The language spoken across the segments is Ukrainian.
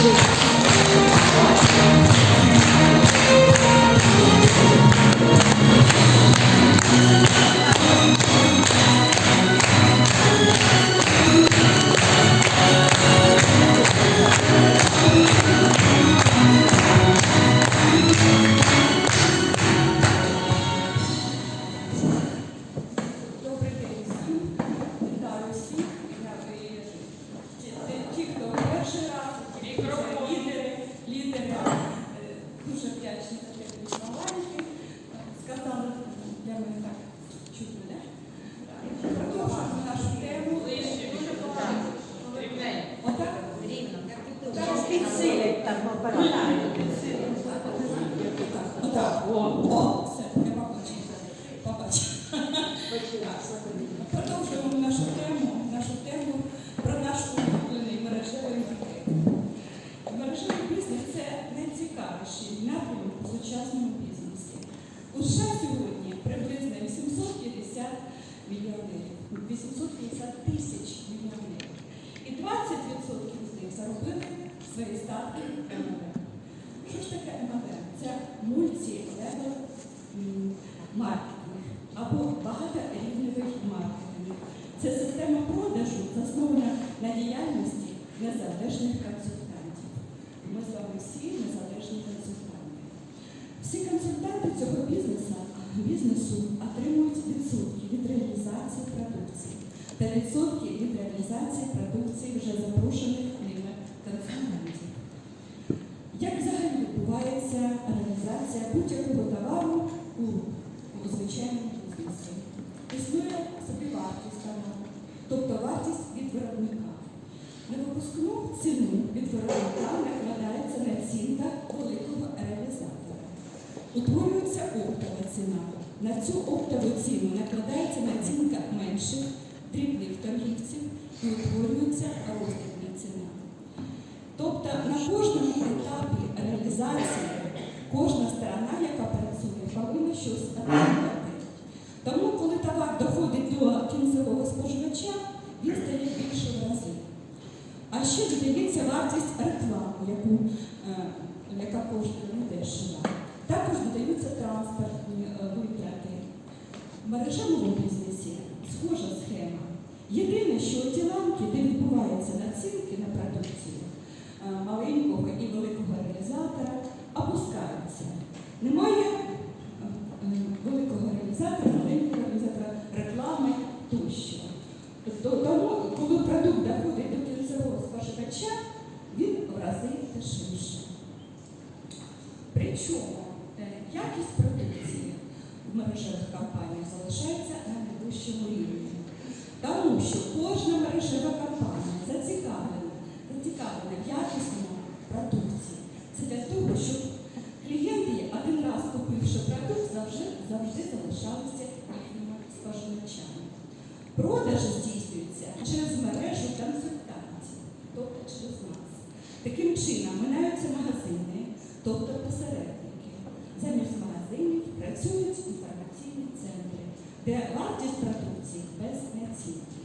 谢谢。850 тисяч мільйонерів. І 20% з них заробили свої статки в МЛМ. Що ж таке МЛМ? Це мультилевел м, маркетинг або багаторівневий маркетинг. Це система продажу, заснована на діяльності незалежних консультантів. Ми з вами всі незалежні консультанти. Всі консультанти цього бізнесу, бізнесу отримують відсотки від реалізації продукції та відсотки від реалізації продукції вже запрошених ними консультантів. Як взагалі відбувається реалізація будь-якого товару у, у звичайному бізнесі? Існує собівартість товару, тобто вартість від виробника. На випускну ціну від виробника накладається націнка великого реалізатора. Утворюється оптова ціна. На цю оптову ціну накладається націнка менших торгівців і утворюється роздрібна ціна. Тобто на кожному етапі реалізації кожна сторона, яка працює, повинна щось отримати. Тому, коли товар доходить до кінцевого споживача, він стає більше в рази. А ще додається вартість реклами, яку, е, яка коштує недешево. Також додаються транспортні е, витрати. В мережевому бізнесі схожа схема. Єдине, що ті ланки, де відбуваються націнки на продукцію е, маленького і великого реалізатора, опускаються. Немає е, е, великого реалізатора, маленького реалізатора, реклами тощо. Тобто, тому, коли продукт доходить до кінцевого споживача, він в рази дешевше. Причому якість продукції в мережевих компаніях залишається на найвищому рівні. Тому що кожна мережева компанія зацікавлена, зацікавлена в якісному продукції. Це для того, щоб клієнти, один раз купивши продукт, завжди, завжди залишалися їхніми споживачами. Продажі здійснюються через мережу консультантів, тобто через нас. Таким чином минаються магазини, тобто посередники. Замість магазинів працюють інформаційні центри, де вартість продукції без націнки.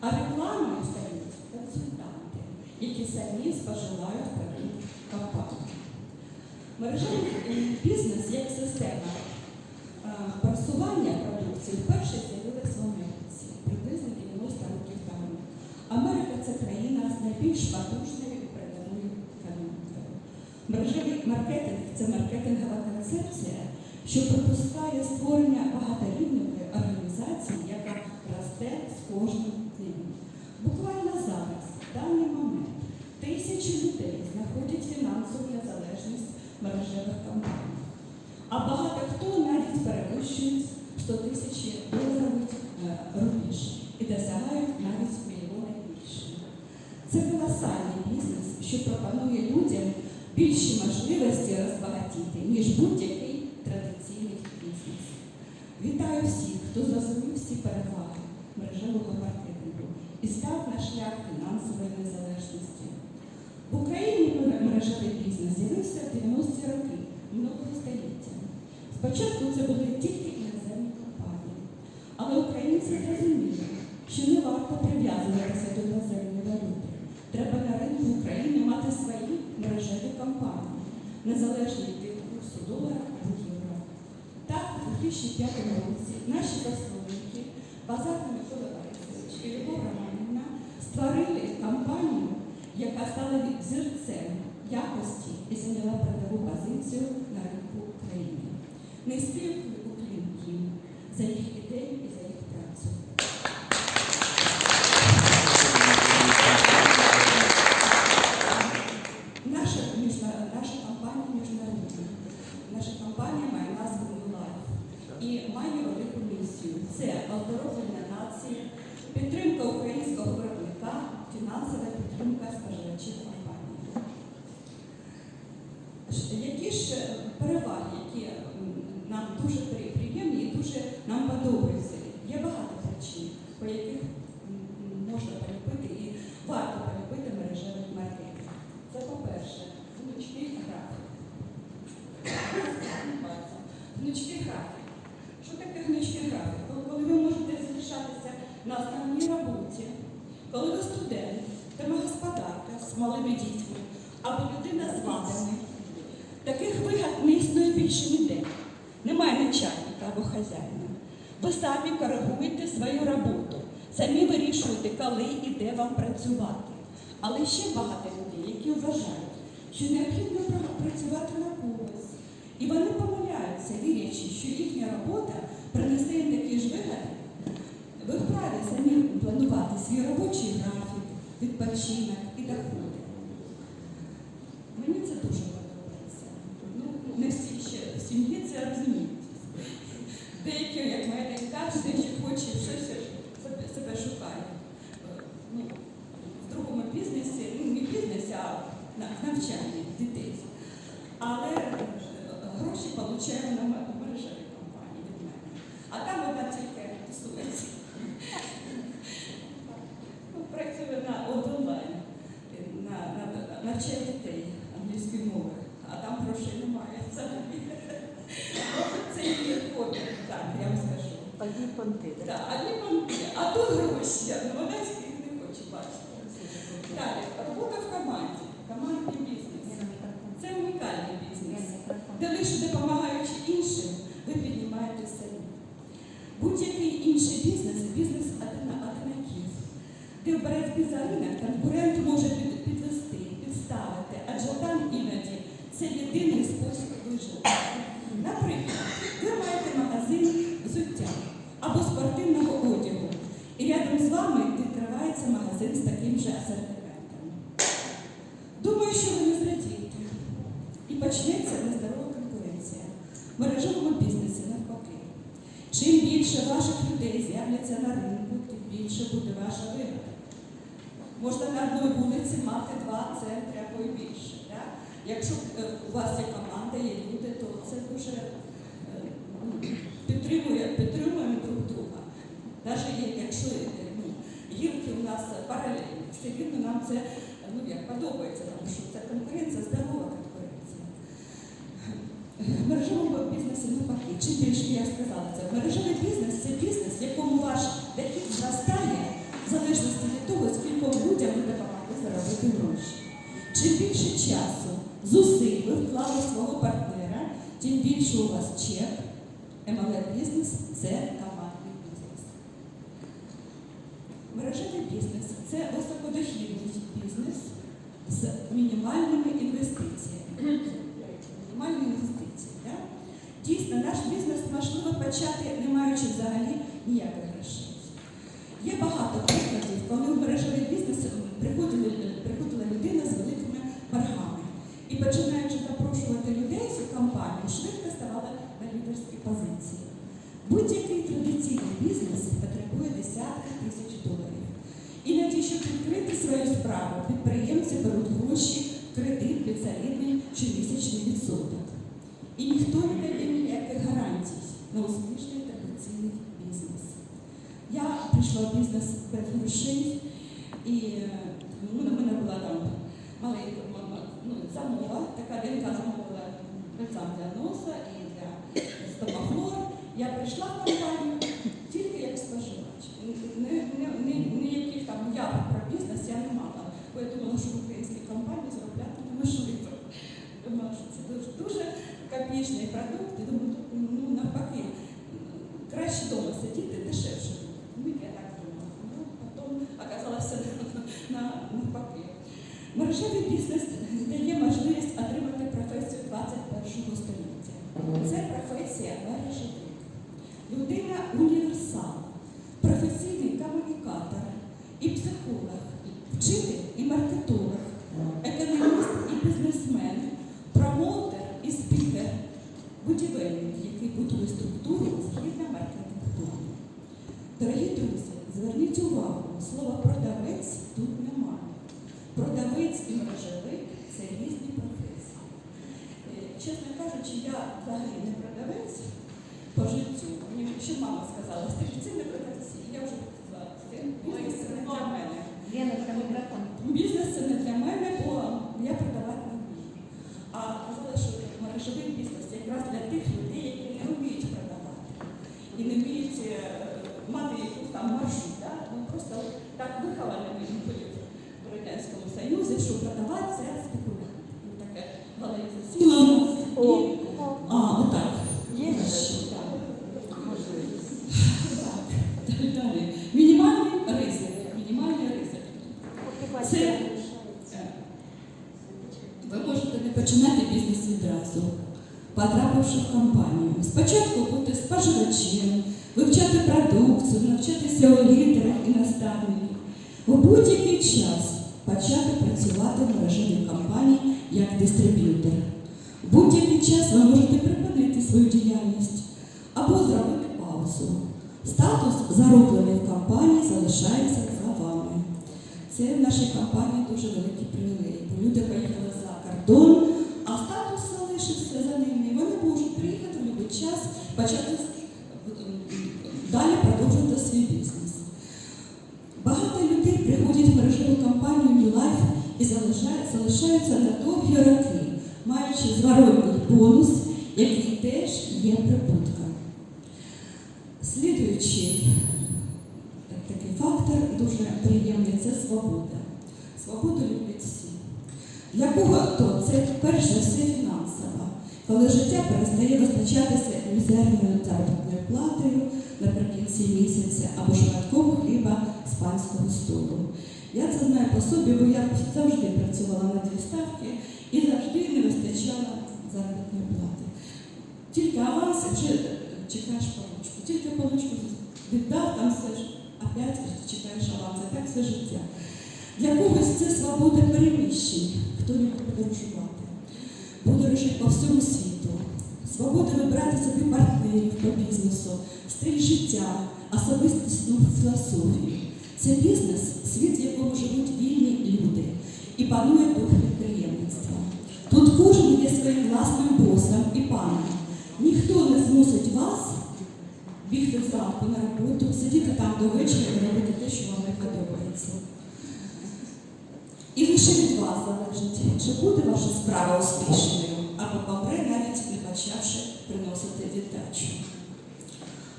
А рекламою стають консультанти, які самі споживають продукт компанії. Мережевий е, бізнес як система е, просування продукції вперше з'явилась в Америці приблизно 90 років тому. Америка це країна з найбільш потужною і передовою економікою. Мережевий маркетинг це маркетингова концепція, що пропускає створення багаторівневої організації, яка росте з кожним днем. Буквально зараз, в даний момент, тисячі людей знаходять фінансову незалежність мережевих компаніях. А багато хто навіть перевищують 100 тисяч доларовий е, рубіж і досягають навіть. Це колосальний бізнес, що пропонує людям більші можливості розбагатіти, ніж будь-який традиційний бізнес. Вітаю всіх, хто зрозумів всі переваги мережевого маркетингу і став на шлях фінансової незалежності. В Україні мережевий бізнес з'явився в 90-ті роки минулого століття. Спочатку це були тільки іноземні компанії, але українці зрозуміли, що не варто прив'язуватися до іноземної валюти. Треба на ринку України мати свої мережеві компанії, незалежно від курсу долара або євро. Так, у 2005 році наші засновники Базарна Микола Борисович і Любов Романівна створили компанію, яка стала взірцем якості і зайняла передову позицію на ринку України. Низький уклін їм за їх ідею і за їх працю. Наша, міжна- наша компанія міжнародна. Наша компанія має назву Life і має велику місію. Це оздоровлення нації, підтримка українського виробника, фінансова підтримка споживачів компанії. Ш- Які ж е, переваги, які м, нам дуже при- приємні і дуже нам подобаються? Є багато причин, по яких м, м, можна полюбити і варто полюбити мережевий маркетинг. Це по-перше, гнучкий графік. Гнучкий графік. Що таке гнучкий графік? Коли- ви можете залишатися на основній роботі, коли ви студент, домогосподарка з малими дітьми або людина з вадами, таких вигад не існує більше ніде. Немає начальника або хазяїна. Ви самі коригуєте свою роботу, самі вирішуєте, коли і де вам працювати. Але ще багато які вважають, що необхідно працювати на когось. І вони помиляються, вірячи, що їхня робота принесе їм такий ж вигляд. Ви вправі самі планувати свій робочий графік, відпочинок і доходи. Мені це дуже подобається. Ну, не всі ще в сім'ї це розуміють. Деякі, як моя донька, все ще хоче щось себе, себе шукає. Е, Ну, в другому бізнесі, ну не бізнесі, а на- навчанні дітей. Але е, гроші отримує на м- мережевій компанії від мене. А там вона тільки тусується. Ну, Працює на от онлайн, е, на, на, на навчає дітей англійської мови, а там грошей немає. взагалі. Може, це її хобі, так, я вам скажу. Одні понти. Так, а ні банки, а то гроші, ну вона їх не хоче бачити. Далі, робота в команді, командний бізнес. Це унікальний бізнес, де лише допомагаючи іншим, ви піднімаєте самі. Будь-який інший бізнес бізнес одина- одинаків, де в боротьбі за ринок конкурент може підвести, підставити, адже там іноді це єдиний спосіб вижити. Наприклад, ви маєте магазин взуття або спортивного одягу, і рядом з вами відкривається магазин з таким же асортиментом. Думаю, що ви не зрадієте. І почнеться нездорова конкуренція. В мережевому бізнесі навпаки. Чим більше ваших людей з'являться на ринку, тим більше буде ваша вигода. Можна на одній вулиці мати два центри або й більше. Да? Якщо е, у вас є команда, є люди, то це дуже е, ну, підтримує, підтримуємо друг друга. Навіть якщо е, ну, гілки нас паралельні, все рівно нам це ну, як подобається, тому що це конкуренція, здорова конкуренція. В мережевому бізнесі навпаки, чим більше я сказала це, мережевий бізнес це бізнес, в якому ваш дохід зростає в залежності від того, скільком людям ви допомогли заробити гроші. Чим більше часу, зусиль ви вклали свого партнера, тим більше у вас чек. MLM бізнес це командний бізнес. Мережевий бізнес це високодохідний бізнес з мінімальними інвестиціями. Мінімальні інвестиції. Да? Дійсно, наш бізнес можливо почати, не маючи взагалі ніяких грошей. Є багато прикладів, коли в мережевий бізнес приходила, приходила людина з великими боргами. І починаючи запрошувати людей цю компанію, швидко ставала на лідерські позиції. Будь-який традиційний бізнес потребує десятки тисяч відкрити свою справу, підприємці беруть гроші кредит під солідний щомісячний відсоток. І ніхто не дає ніяких гарантій на успішний традиційний бізнес. Я прийшла в бізнес без грошей, і ну, на мене була там маленька ну, замова, така донька замовила бальзам для носа і для стомахлор. Я прийшла в компанію тільки як споживач. Ні- ні- ні- Ніяких там уявок заробляти бізнес я не мала, бо я думала, що компанії неможливо. Дуже, дуже копійний продукт. Я думаю, тут ну навпаки, краще вдома сидіти, дешевше. Ну, я так думала. Ну, потім оказалося на, навпаки. Мережевий бізнес дає можливість отримати професію 21 століття. Це професія мережевик. Людина універсал, професійний комунікатор і психолог, вчитель і маркетолог, економіст і бізнесмен, промоутер і спікер, будівельник, який будує структуру згідно маркетинг-плану. Дорогі друзі, зверніть увагу, слова продавець тут немає. Продавець і мережевик це різні професії. Е, Чесно кажучи, я взагалі не продавець по життю. Мені ще мама сказала, це не продавці. Я вже сказала, це бізнес це не для мене. Бізнес це не для мене, бо я продавати не вмію. А що мережевий бізнес якраз для тих людей, які не вміють продавати і не вміють е, мати якусь там маршрут. Да? Ну, просто так виховані ми були в Радянському Союзі, що продавати це спекулянт. Ну, Таке в голові засіло. І- А, отак. Є Що, так. Так, далі. Мінімальний ризик. Мінімальний ризик. Це е, ви можете не починати відразу, потрапивши в компанію. Спочатку бути споживачем, вивчати продукцію, навчатися у лідерах і наставників. У будь-який час почати працювати в мережевій компанії як дистриб'ютор. В будь-який час ви можете припинити свою діяльність або зробити паузу. Статус зароблений в компанії залишається за вами. Це в нашій компанії дуже великі привілеї, бо люди поїхали приїхати час, почати далі продовжувати свій бізнес. Багато людей приходять в мережеву компанію New Life і залишаються на довгі роки, маючи зворотний бонус, який теж є прибутком. Слідуючий такий фактор дуже приємний це свобода. Свободу люблять всі. Для кого-то це перш за все фінансова, коли життя перестає визначатися мізерною заробітною платою наприкінці місяця або шматком хліба з панського столу. Я це знаю по собі, бо я завжди працювала на дві ставки і завжди не вистачало заробітної плати. Тільки аванс вже чекаєш получку. Тільки получку віддав, там все ж опять чекаєш аванс. Так все життя. Для когось це свобода переміщень, хто любить подорожувати. Подорожі по всьому світу. Свобода вибирати собі партнерів по бізнесу, стиль життя, особистісну філософію. Це бізнес, світ, в якому живуть вільні люди, і панує дух підприємництва. Тут кожен є своїм власним босом і паном. Ніхто не змусить вас бігти зранку на роботу, сидіти там до вечора і робити те, що вам не подобається. Лише від вас залежить, чи буде ваша справа успішною, або помре, навіть не почавши приносити віддачу.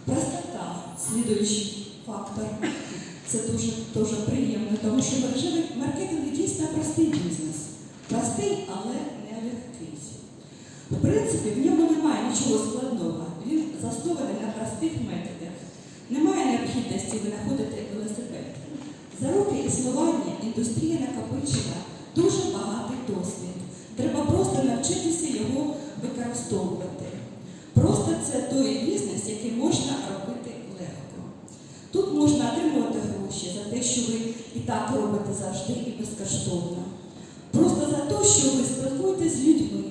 Простота, слідуючий фактор, це дуже, дуже приємно, тому що мережевий маркетинг дійсно простий бізнес. Простий, але не легкий. В принципі, в ньому немає нічого складного. Він заснований на простих методах. Немає необхідності винаходити велосипед. За роки існування індустрія накопичила дуже багатий досвід. Треба просто навчитися його використовувати. Просто це той бізнес, який можна робити легко. Тут можна отримувати гроші за те, що ви і так робите завжди і безкоштовно. Просто за те, що ви спілкуєтесь з людьми,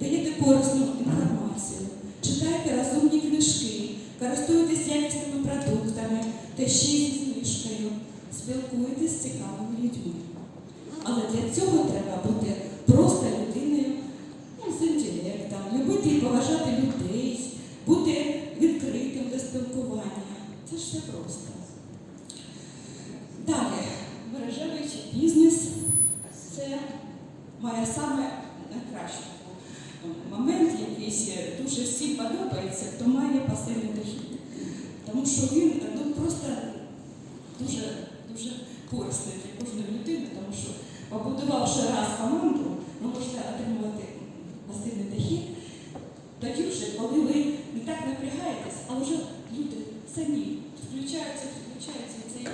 даєте корисну інформацію, читаєте розумні книжки, користуєтесь якісними продуктами та ще й зі знижкою, спілкуєтесь з цікавими людьми. Але для цього треба бути просто людиною ну, з інтелектом, любити і поважати людей, бути відкритим до спілкування. Це ж все просто. Далі, мережевий бізнес це має саме найкращий момент, якийсь е, дуже всім подобається, пасивний дохід. Тому що він ну, просто дуже, дуже корисний для кожної людини, тому що побудувавши раз команду, ви можете отримувати пасивний дохід коли ви не так напрягаєтесь, а вже люди самі включаються, включаються і цей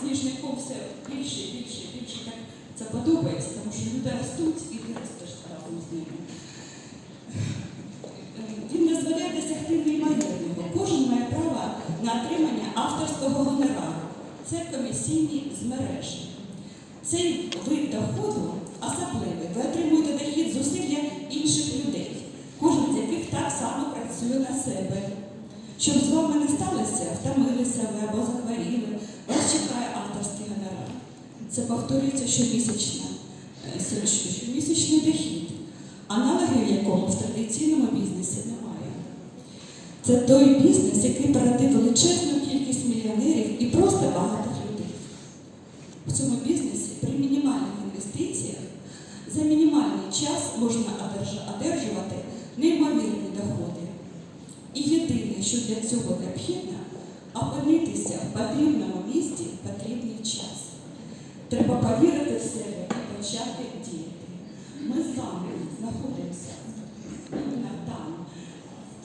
сніжний ком все більше, більше, більше. Так це подобається, тому що люди ростуть і ти ростеш разом з ними. Він дозволяє досягти неймовірного. Кожен має право на отримання авторського гонорару. Це комісійні змережі. Цей вид доходу особливий. Ви отримуєте дохід зусилля інших людей, кожен з яких так само працює на себе. Щоб з вами не сталося, втомилися ви або захворіли, вас чекає авторський гонорар. Це повторюється щомісячно, е, щомісячний дохід, аналогів якому в традиційному бізнесі немає. Це той бізнес, який породив величезну кількість мільйонерів і просто багатих людей. В цьому бізнесі при мінімальних інвестиціях за мінімальний час можна одерж- одержувати неймовірні доходи. І єдине, що для цього необхідно, опинитися в потрібному місці в потрібний час. Треба повірити в себе і почати діяти. Ми з вами знаходимося там,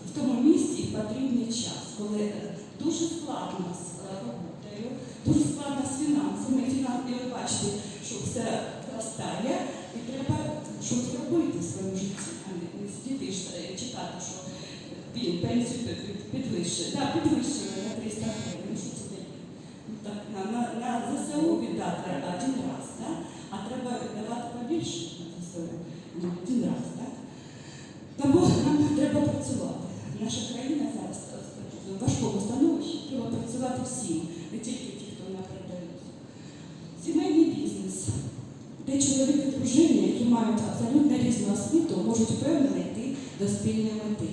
в тому місці і потрібний час, коли е, дуже складно з е, роботою, дуже складно з фінансами. Фінанси, ви бачите, що все зростає, і треба щось робити в своєму житті, а не сидіти і е, читати, що пі- пенсію під- під- підвищує. Так, підвищує на 300 гривень. Так, на, на, на ЗСУ віддати один раз, так? а треба віддавати побільше на ЗСУ один раз. Так? Тому нам треба працювати. Наша країна зараз в важкому становищі, треба працювати всім, не тільки ті, хто нам передають. Сімейний бізнес, де чоловік і дружина, які мають абсолютно різну освіту, можуть впевнено йти до спільної мети.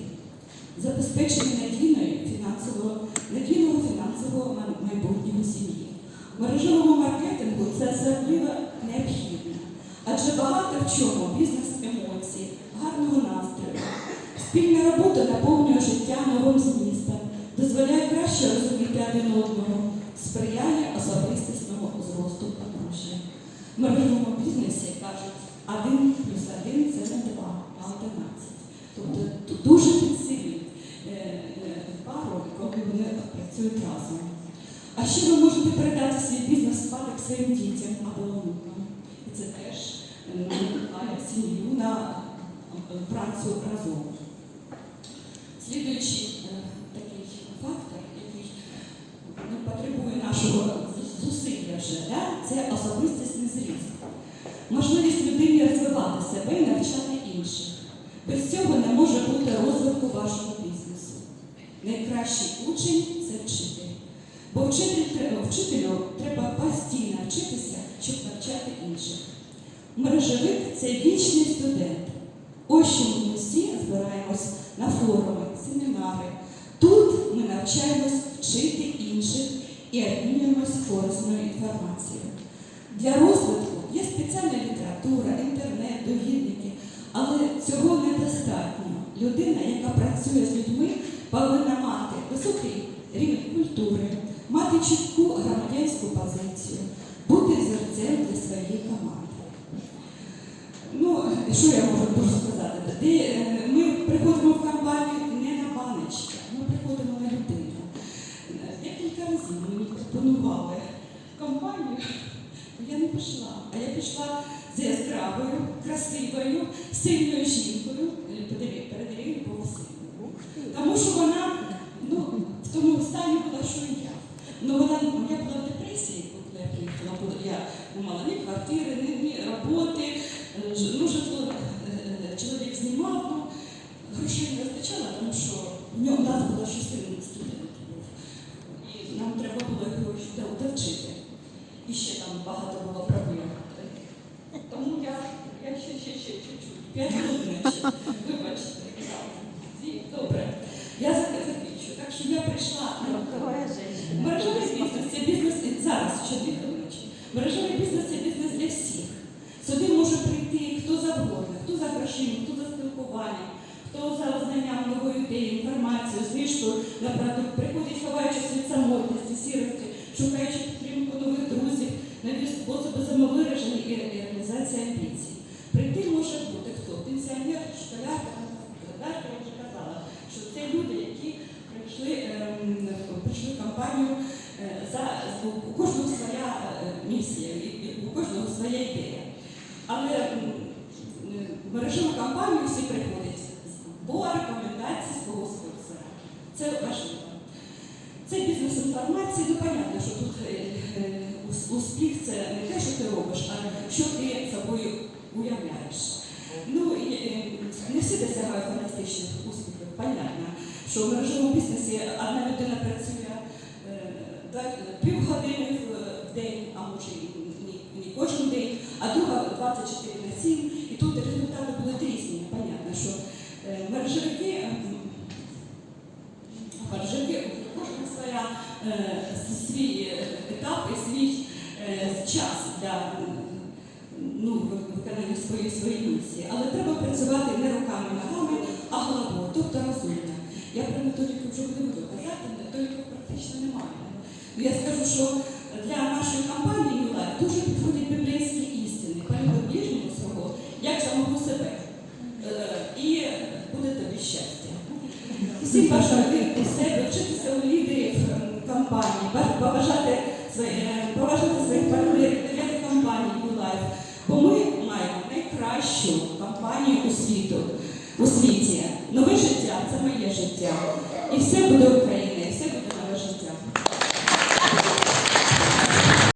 Забезпечення надійної фінансового, надійного фінансового майбутнього сім'ї. Мережевому маркетингу це особливо необхідно, адже багато в чому бізнес емоцій, гарного настрою. Спільна робота наповнює життя новим змістом, дозволяє краще розуміти один одного, сприяє особистісному зросту подружжя. В мережевому бізнесі кажуть, один плюс один це не два, а одинадцять. Тобто дуже працюють разом. А ще ви можете передати свій бізнес спадок своїм дітям або онукам. І це теж е, надихає сім'ю на е, працю разом. Слідуючий е, такий фактор, який ну, потребує нашого зу- зусилля вже, це особистісний зріст. Можливість людині розвивати себе і навчати інших. Без цього не може бути розвитку вашого бізнесу. Найкращий учень це вчитель. Бо вчитель, вчителю треба постійно вчитися, щоб навчати інших. Мережевик це вічний студент. Ось чому ми всі збираємось на форуми, семінари. Тут ми навчаємось вчити інших і обмінюємось корисною інформацією. Для розвитку є спеціальна література, інтернет, довідники, але цього недостатньо. Людина, яка працює з людьми, повинна мати високий рівень культури, мати чітку громадянську позицію, бути взірцем для своєї команди. Ну, що я можу сказати? Е, ми приходимо в компанію не на баночки, ми приходимо на людину. Е, Декілька разів мені пропонували компанію, я не пішла, а я пішла з яскравою, красивою, сильною жінкою, е, перед- перед Тому що вона ну, в тому стані була, що і я. Ну, вона, я була в депресії, коли я приїхала, я не мала ні квартири, ні, сюди, до речі. Мережевий бізнес це бізнес для всіх. Сюди може прийти хто завгодно, хто за грошима, хто за спілкування, хто за знанням нової ідеї, інформацію, знижкою на продукт, приходять, ховаючись від самотності, сірості, шукаючи підтримку нових друзів, нові способи самовираження і реалізації амбіцій. Прийти може бути хто пенсіонер, школяр, я вже казала, що це люди, які прийшли, ем, прийшли в компанію е, за кожного. Це важливо. Це бізнес-інформація, ну понятно, що тут е, е, ус- успіх це не те, що ти робиш, а що ти собою уявляєш. Ну і е, не всі досягають фантастичних успіхів, понятно, що в мережевому бізнесі одна людина працює півгодини в день, а може і не кожен день, а друга 24 на 7, і тут результати будуть різні. Понятно, що е, мережевики м, Паржики, у кожного своя е, свій е, етап і свій е, час для м, ну, ви- своєї своєї місії. Але треба працювати не руками, ногами, а головою, тобто розумно. Я про методику вже не буду казати, методики практично немає. Ну, Я скажу, що для нашої компанії Life дуже підходять біблійські істини. Полюби свого, як самого себе. Е, І буде тобі щастя. Всім бажаю в себе, вчитися у лідерів ем, компанії, побажати свої-